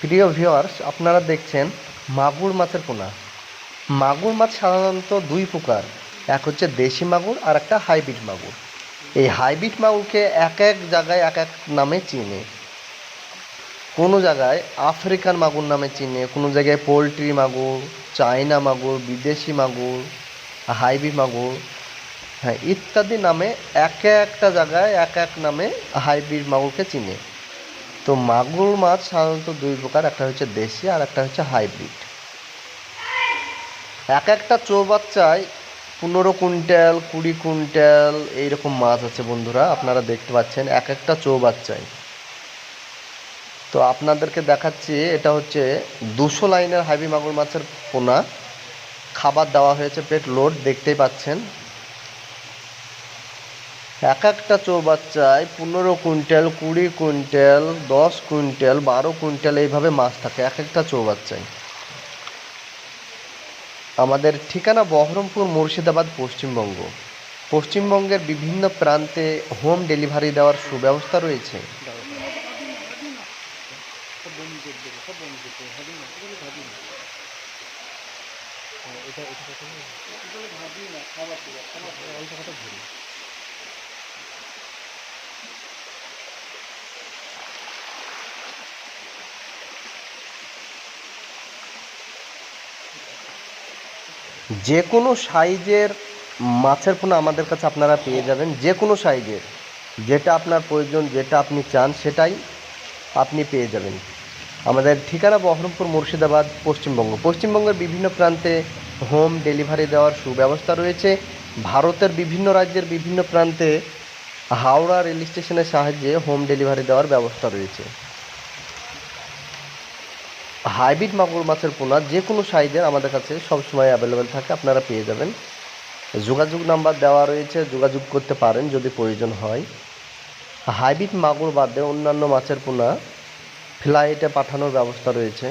প্রিয় ভিওয়ার্স আপনারা দেখছেন মাগুর মাছের পোনা। মাগুর মাছ সাধারণত দুই প্রকার, এক হচ্ছে দেশি মাগুর আর একটা হাইব্রিড মাগুর। এই হাইব্রিড মাগুরকে এক এক জায়গায় এক এক নামে চিনে। কোনো জায়গায় আফ্রিকান মাগুর নামে চিনে, কোনো জায়গায় পোলট্রি মাগুর, চায়না মাগুর, বিদেশি মাগুর হাইব্রিড মাগুর। হ্যাঁ ইত্যাদি নামে এক একটা জায়গায় এক এক নামে হাইব্রিড মাগুরকে চিনে। তো মাগুর মাছ সাধারণত দুই প্রকার, একটা হচ্ছে দেশি আর একটা হচ্ছে হাইব্রিড। এক একটা চৌবাচ্চায় পনেরো কুইন্টাল, কুড়ি কুইন্টাল এইরকম মাছ আছে বন্ধুরা, আপনারা দেখতে পাচ্ছেন এক একটা চৌবাচ্চায়। তো আপনাদেরকে দেখাচ্ছি, এটা হচ্ছে দুশো লাইনের হাইবি মাগুর মাছের পোনা। খাবার দেওয়া হয়েছে, পেট লোড দেখতেই পাচ্ছেন। এক একটা চৌবাচ্চায় পনেরো কুইন্টাল, কুড়ি কুইন্টাল, দশ কুইন্টাল, বারো কুইন্টাল এইভাবে মাছ থাকে এক একটা চৌবাচ্চায়। আমাদের ঠিকানা বহরমপুর মুর্শিদাবাদ, পশ্চিমবঙ্গ। পশ্চিমবঙ্গের বিভিন্ন প্রান্তে হোম ডেলিভারি দেওয়ার সুব্যবস্থা রয়েছে। যে কোনো সাইজের মাছের পোনা আমাদের কাছে আপনারা পেয়ে যাবেন। যে কোনো সাইজের, যেটা আপনার প্রয়োজন, যেটা আপনি চান, সেটাই আপনি পেয়ে যাবেন। আমাদের ঠিকানা বহরমপুর মুর্শিদাবাদ, পশ্চিমবঙ্গ। পশ্চিমবঙ্গের বিভিন্ন প্রান্তে হোম ডেলিভারি দেওয়ার সুব্যবস্থা রয়েছে। ভারতের বিভিন্ন রাজ্যের বিভিন্ন প্রান্তে হাওড়া রেল স্টেশনের সাহায্যে হোম ডেলিভারি দেওয়ার ব্যবস্থা রয়েছে। হাইব্রিড মাগুর মাছের পোনা যে কোনো সাইজের আমাদের কাছে সবসময় অ্যাভেলেবেল থাকে, আপনারা পেয়ে যাবেন। যোগাযোগ নাম্বার দেওয়া রয়েছে, যোগাযোগ করতে পারেন যদি প্রয়োজন হয়। হাইব্রিড মাগুর বাদে অন্যান্য মাছের পোনা ফ্লাইটে পাঠানোর ব্যবস্থা রয়েছে।